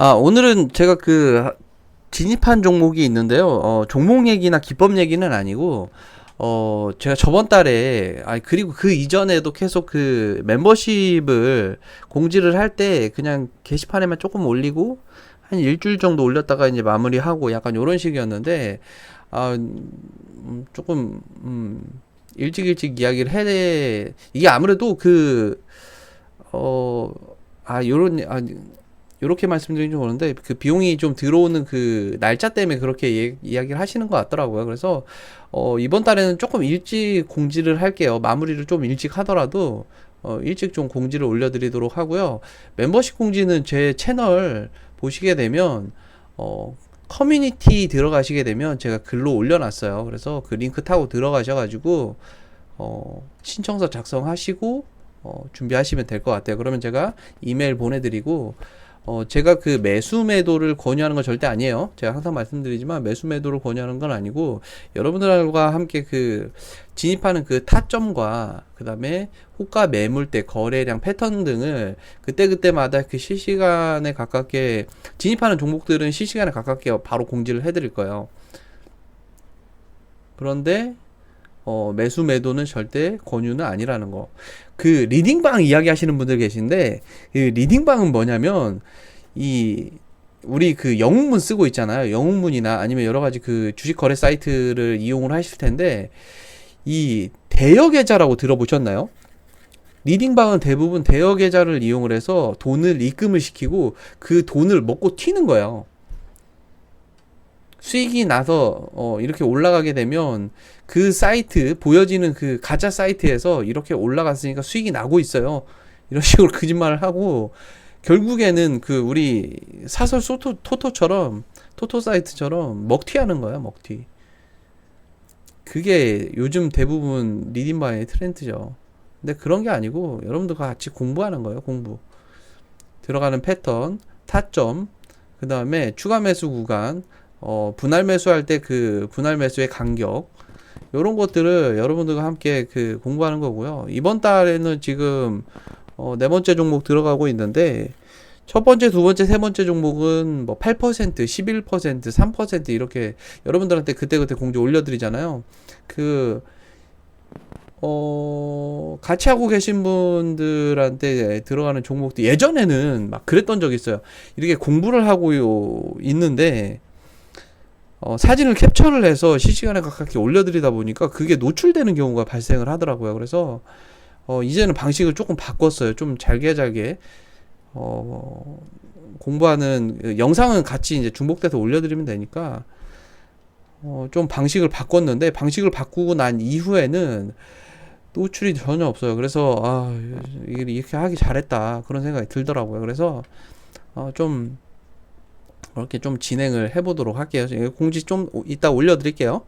아, 오늘은 제가 그 진입한 종목이 있는데요. 어, 종목 얘기나 기법 얘기는 아니고 어, 제가 저번 달에 아 그리고 그 이전에도 계속 그 멤버십을 공지를 할 때 그냥 게시판에만 조금 올리고 한 일주일 정도 올렸다가 이제 마무리하고 약간 요런 식이었는데 아 음, 조금 음 일찍 일찍 이야기를 해야 돼. 이게 아무래도 그 어, 아, 요런, 아, 요렇게 말씀드리긴 좀 그런데, 그 비용이 좀 들어오는 그 날짜 때문에 그렇게 예- 이야기를 하시는 것 같더라고요. 그래서, 어, 이번 달에는 조금 일찍 공지를 할게요. 마무리를 좀 일찍 하더라도, 어, 일찍 좀 공지를 올려드리도록 하고요. 멤버십 공지는 제 채널 보시게 되면, 어, 커뮤니티 들어가시게 되면 제가 글로 올려놨어요. 그래서 그 링크 타고 들어가셔가지고, 어, 신청서 작성하시고, 어, 준비하시면 될 것 같아요. 그러면 제가 이메일 보내드리고, 어, 제가 그 매수 매도를 권유하는 건 절대 아니에요. 제가 항상 말씀드리지만 매수 매도를 권유하는 건 아니고, 여러분들과 함께 그 진입하는 그 타점과 그 다음에 호가 매물대 거래량 패턴 등을 그때그때마다 그 실시간에 가깝게 진입하는 종목들은 실시간에 가깝게 바로 공지를 해드릴 거예요. 그런데 어, 매수 매도는 절대 권유는 아니라는 거. 그 리딩방 이야기 하시는 분들 계신데 그 리딩방은 뭐냐면 이 우리 그 영웅문 쓰고 있잖아요. 영웅문이나 아니면 여러 가지 그 주식 거래 사이트를 이용을 하실 텐데 이 대여 계좌라고 들어보셨나요? 리딩방은 대부분 대여 계좌를 이용을 해서 돈을 입금을 시키고 그 돈을 먹고 튀는 거예요. 수익이 나서 어 이렇게 올라가게 되면 그 사이트 보여지는 그 가짜 사이트에서 이렇게 올라갔으니까 수익이 나고 있어요. 이런 식으로 거짓말을 하고 결국에는 그 우리 사설 소토 토토처럼 토토 사이트처럼 먹튀하는 거야, 먹튀. 그게 요즘 대부분 리딩바의 트렌드죠. 근데 그런 게 아니고 여러분들과 같이 공부하는 거예요, 공부. 들어가는 패턴, 타점, 그 다음에 추가 매수 구간, 어, 분할 매수할 때 그 분할 매수의 간격, 요런 것들을 여러분들과 함께 그 공부하는 거고요. 이번 달에는 지금 어, 네 번째 종목 들어가고 있는데 첫 번째, 두 번째, 세 번째 종목은 뭐 8%, 11%, 3% 이렇게 여러분들한테 그때그때 공지 올려드리잖아요. 그, 어, 같이 하고 계신 분들한테 들어가는 종목도 예전에는 막 그랬던 적이 있어요. 이렇게 공부를 하고 있는데, 어, 사진을 캡처를 해서 실시간에 가깝게 올려드리다 보니까 그게 노출되는 경우가 발생을 하더라고요. 그래서, 어, 이제는 방식을 조금 바꿨어요. 좀 잘게 잘게. 어, 공부하는 그 영상은 같이 이제 중복돼서 올려드리면 되니까 어, 좀 방식을 바꿨는데 방식을 바꾸고 난 이후에는 노출이 전혀 없어요. 그래서 아, 이렇게 하기 잘했다 그런 생각이 들더라고요. 그래서 어, 좀 그렇게 좀 진행을 해보도록 할게요. 공지 좀 이따 올려드릴게요.